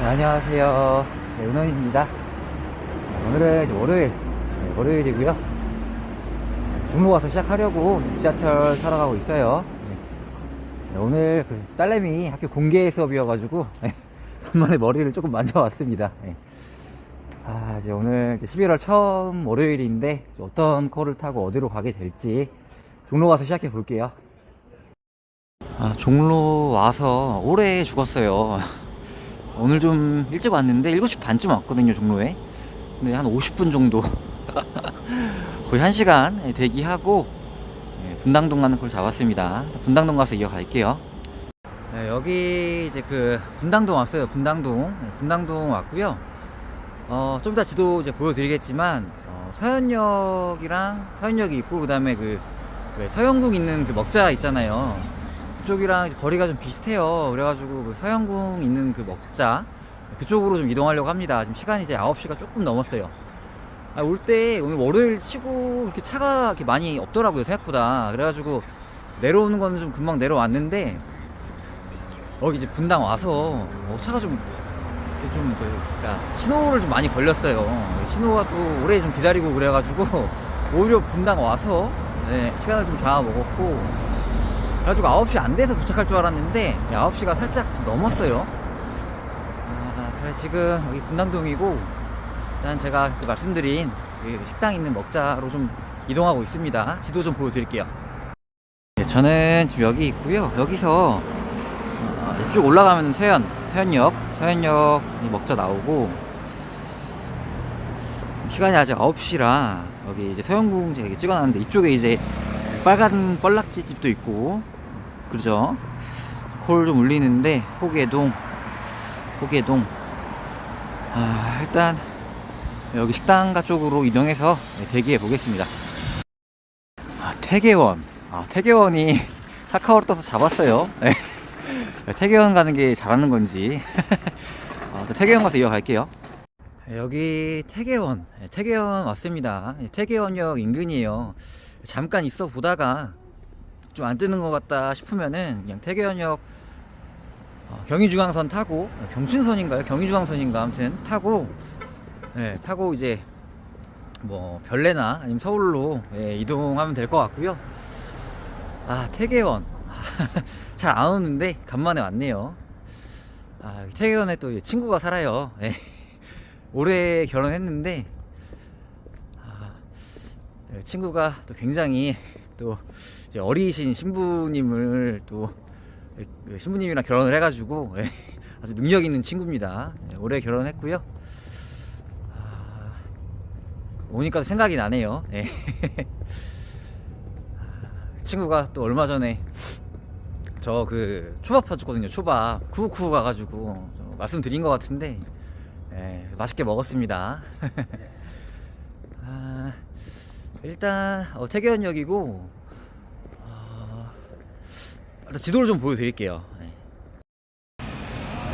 네, 안녕하세요. 네, 은원입니다. 네, 오늘은 월요일, 네, 월요일이고요. 중로 가서 시작하려고 지하철 타러 가고 있어요. 네. 네, 오늘 그 딸내미 학교 공개 수업이어가지고 네, 간만에 머리를 조금 만져왔습니다. 네. 아, 이제 오늘 이제 11월 처음 월요일인데 어떤 코를 타고 어디로 가게 될지 종로 가서 시작해 볼게요. 아, 종로 와서 오래 죽었어요. 오늘 좀 일찍 왔는데 7시 반쯤 왔거든요, 종로에. 근데 한 50분 정도. 거의 1시간 대기하고 예, 분당동 가는 걸 잡았습니다. 분당동 가서 이어갈게요. 네, 여기 이제 그 분당동 왔어요. 분당동. 네, 분당동 왔고요. 어, 좀 이따 지도 이제 보여드리겠지만 어, 서현역이랑 서현역이 있고 그다음에 그, 그 서영궁 있는 그 먹자 있잖아요. 그쪽이랑 거리가 좀 비슷해요. 그래가지고 그 서영궁 있는 그 먹자 그쪽으로 좀 이동하려고 합니다. 지금 시간이 이제 9시가 조금 넘었어요. 아, 올 때 오늘 월요일 치고 이렇게 차가 이렇게 많이 없더라고요 생각보다. 그래가지고 내려오는 거는 좀 금방 내려왔는데 여기 이제 분당 와서 어, 차가 좀 좀, 그, 그러니까 신호를 좀 많이 걸렸어요. 신호가 또 오래 좀 기다리고 그래가지고, 오히려 분당 와서, 네, 시간을 좀 잡아먹었고, 그래가지고 9시 안 돼서 도착할 줄 알았는데, 9시가 살짝 넘었어요. 아, 그래, 지금 여기 분당동이고, 일단 제가 그 말씀드린 그 식당 있는 먹자로 좀 이동하고 있습니다. 지도 좀 보여드릴게요. 네, 저는 지금 여기 있고요. 여기서 어, 쭉 올라가면 서현, 서현역, 서현역 이 먹자 나오고 시간이 아직 9시라 여기 이제 서현궁 제가 찍어놨는데 이쪽에 이제 빨간 뻘락지 집도 있고 그러죠. 콜 좀 울리는데 호계동, 호계동. 아 일단 여기 식당가 쪽으로 이동해서 대기해 보겠습니다. 아, 태계원. 아, 태계원이 카카오를 떠서 잡았어요. 네. 태계원 가는 게 잘하는 건지. 어, 또 태계원 가서 이어갈게요. 여기 태계원, 네, 태계원 왔습니다. 네, 태계원역 인근이에요. 잠깐 있어 보다가 좀 안 뜨는 것 같다 싶으면은 그냥 태계원역 어, 경의중앙선 타고 어, 경춘선인가요? 경의중앙선인가 아무튼 타고 네, 타고 이제 뭐 별내나 아니면 서울로 예, 이동하면 될 것 같고요. 아 태계원 잘 안 오는데 간만에 왔네요. 아 태계원에 또 친구가 살아요. 예. 올해 결혼했는데 아, 예, 친구가 또 굉장히 또 어리신 신부님을 또 예, 신부님이랑 결혼을 해가지고 예, 아주 능력 있는 친구입니다. 예, 올해 결혼했고요. 아, 오니까 또 생각이 나네요. 예. 친구가 또 얼마 전에 저 그 초밥 사줬거든요. 초밥 쿠쿠 가가지고 저 말씀드린 것 같은데 예, 맛있게 먹었습니다. 아, 일단 어, 태계원역이고 어, 일단 지도를 좀 보여드릴게요. 예.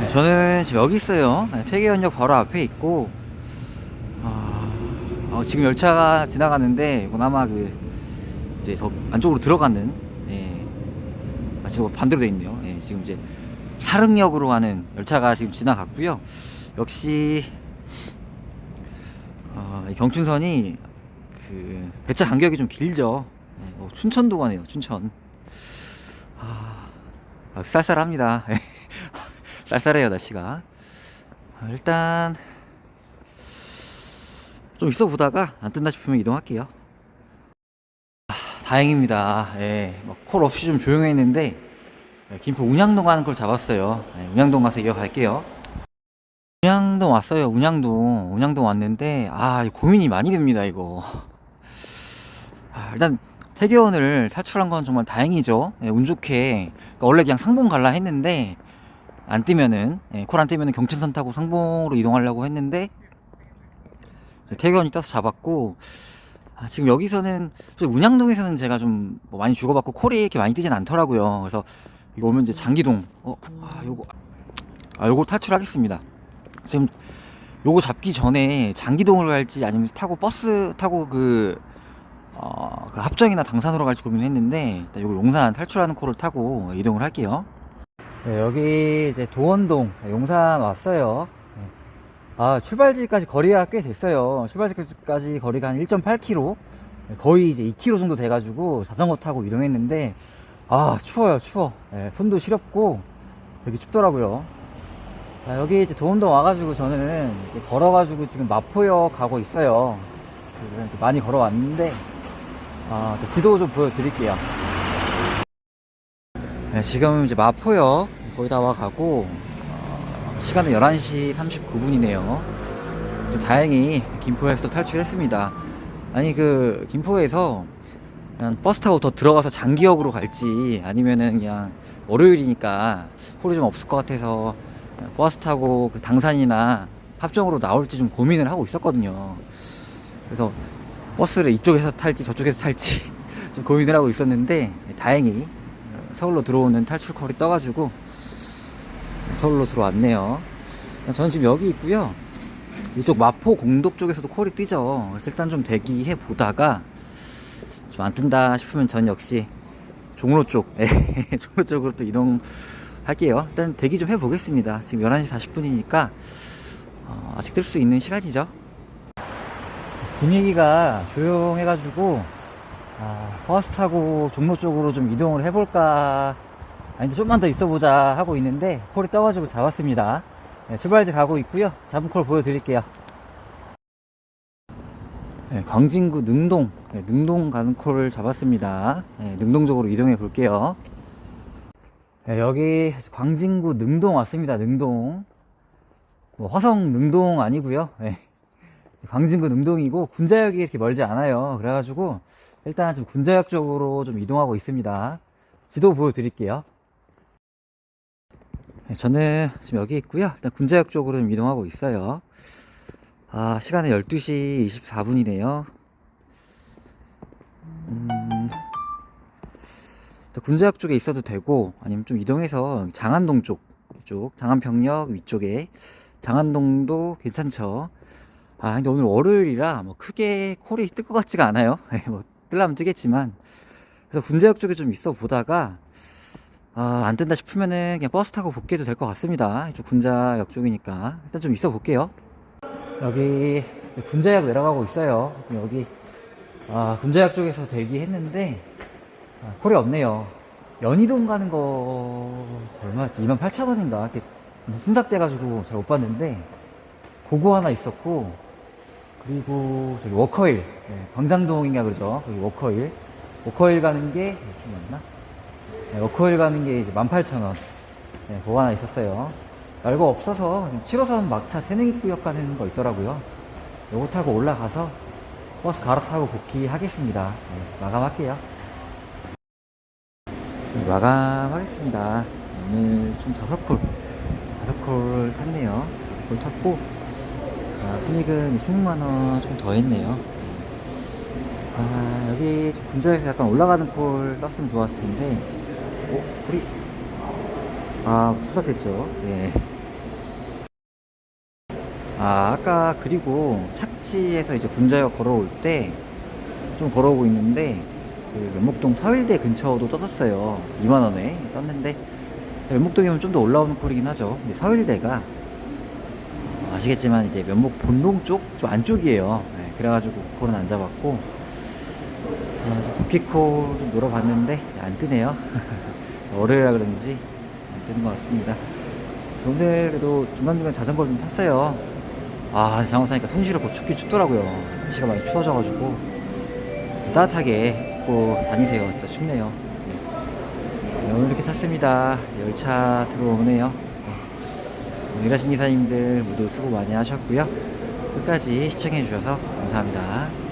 네, 저는 지금 여기 있어요. 네, 태계원역 바로 앞에 있고 어, 어, 지금 열차가 지나가는데 아마 그 이제 더 안쪽으로 들어가는 예, 아, 지금 반대로 돼 있네요. 예, 지금 이제 사릉역으로 가는 열차가 지금 지나갔고요. 역시 어, 이 경춘선이 그 배차 간격이 좀 길죠. 예, 어, 춘천도 가네요. 춘천. 아, 아, 쌀쌀합니다. 쌀쌀해요 날씨가. 아, 일단 좀 있어 보다가 안 뜬다 싶으면 이동할게요. 아, 다행입니다. 예, 막콜 없이 좀 조용했는데 예, 김포 운양동 가는 걸 잡았어요. 예, 운양동 가서 이어갈게요. 운양동 왔어요. 운양동, 운양동 왔는데 아 고민이 많이 됩니다. 이거. 아, 일단 태계원을 탈출한 건 정말 다행이죠. 예, 운 좋게 그러니까 원래 그냥 상봉 갈라 했는데 안 뜨면은 예, 콜안 뜨면은 경춘선 타고 상봉으로 이동하려고 했는데 태계원이 떠서 잡았고 아, 지금 여기서는 운양동에서는 제가 좀 뭐 많이 주고받고 콜이 이렇게 많이 뜨진 않더라고요. 그래서 이거 오면 이제 장기동 어, 아 요거 아 요거 탈출하겠습니다. 지금 요거 잡기 전에 장기동으로 갈지 아니면 타고 버스 타고 그, 어, 그 합정이나 당산으로 갈지 고민했는데 일단 요거 용산 탈출하는 콜을 타고 이동을 할게요. 네, 여기 이제 도원동 용산 왔어요. 네. 아, 출발지까지 거리가 꽤 됐어요. 출발지까지 거리가 한 1.8km. 거의 이제 2km 정도 돼가지고 자전거 타고 이동했는데, 아, 추워요, 추워. 네, 손도 시렵고 되게 춥더라고요. 아, 여기 이제 도원동 와가지고 저는 걸어가지고 지금 마포역 가고 있어요. 많이 걸어왔는데, 아, 그 지도 좀 보여드릴게요. 네, 지금 이제 마포역 거의 다 와가고 어, 시간은 11시 39분이네요. 또 다행히 김포에서 탈출했습니다. 아니 그 김포에서 그냥 버스 타고 더 들어가서 장기역으로 갈지 아니면은 그냥 월요일이니까 홀이 좀 없을 것 같아서 버스 타고 그 당산이나 합정으로 나올지 좀 고민을 하고 있었거든요. 그래서 버스를 이쪽에서 탈지 저쪽에서 탈지 좀 고민을 하고 있었는데 다행히 서울로 들어오는 탈출콜이 떠가지고 서울로 들어왔네요. 저는 지금 여기 있고요. 이쪽 마포 공덕 쪽에서도 콜이 뜨죠. 그래서 일단 좀 대기해 보다가 좀 안 뜬다 싶으면 전 역시 종로 쪽, 예, 종로 쪽으로 또 이동할게요. 일단 대기 좀 해보겠습니다. 지금 11시 40분이니까 어, 아직 뜰 수 있는 시간이죠. 분위기가 조용해가지고 아, 버스 타고 종로 쪽으로 좀 이동을 해볼까 아닌데 좀만 더 있어보자 하고 있는데 콜이 떠가지고 잡았습니다. 네, 출발지 가고 있고요. 잡은 콜 보여드릴게요. 네, 광진구 능동 네, 능동 가는 콜을 잡았습니다. 네, 능동 쪽으로 이동해 볼게요. 네, 여기 광진구 능동 왔습니다. 능동. 뭐 화성 능동 아니고요. 네, 광진구 능동이고 군자역이 이렇게 멀지 않아요 그래가지고 일단 좀 군자역 쪽으로 좀 이동하고 있습니다. 지도 보여드릴게요. 네, 저는 지금 여기 있고요. 일단 군자역 쪽으로 좀 이동하고 있어요. 아, 시간은 12시 24분이네요. 음, 또 군자역 쪽에 있어도 되고, 아니면 좀 이동해서 장안동 쪽, 쪽, 장안평역 위쪽에 장안동도 괜찮죠. 아, 근데 오늘 월요일이라 뭐 크게 콜이 뜰 것 같지가 않아요. 뭐 뜨려면 뜨겠지만 그래서 군제역 쪽에 좀 있어 보다가 아, 안 뜬다 싶으면은 그냥 버스 타고 복귀해도 될 것 같습니다. 이쪽 군자역 쪽이니까 일단 좀 있어 볼게요. 여기 군자역 내려가고 있어요. 지금 여기 아, 군자역 쪽에서 대기했는데 아, 콜이 없네요. 연희동 가는 거 얼마지? 28,000원인가? 이렇게 순삭돼가지고 잘 못 봤는데 그거 하나 있었고 그리고 저기 워커힐. 네, 광장동인가 그러죠? 거기 워커힐. 워커힐 가는 게 좀 맞나? 네, 워커힐 가는 게 이제 18,000원. 네, 그거 하나 있었어요. 별거 없어서 지금 7호선 막차 태릉입구역 가는 거 있더라고요. 요거 타고 올라가서 버스 갈아타고 복귀하겠습니다. 네, 마감할게요. 네, 마감하겠습니다. 오늘 좀 다섯 콜 다섯 콜 탔네요. 다섯 콜 탔고 아, 순익은 16만원 조금 더 했네요. 아, 여기 군자에서 약간 올라가는 콜 떴으면 좋았을 텐데, 어, 콜이, 아, 수삭됐죠. 예. 아, 아까 그리고 착지에서 이제 군자역 걸어올 때, 좀 걸어오고 있는데, 그 면목동 서울대 근처도 떴었어요. 2만원에 떴는데, 면목동이면 좀 더 올라오는 콜이긴 하죠. 근데 서울대가 아시겠지만 이제 면목 본동 쪽, 좀 안쪽이에요. 네, 그래가지고 콜은 안 잡았고 아, 복귀콜 좀 놀아봤는데 안 뜨네요. 월요일이라 그런지 안 뜨는 것 같습니다. 오늘 그래도 중간중간 자전거를 좀 탔어요. 아 장어 타니까 손 시렵고 춥긴 춥더라고요. 날씨가 많이 추워져가지고 따뜻하게 입고 다니세요. 진짜 춥네요. 네. 네, 오늘 이렇게 탔습니다. 열차 들어오네요. 일하신 기사님들 모두 수고 많이 하셨고요. 끝까지 시청해 주셔서 감사합니다.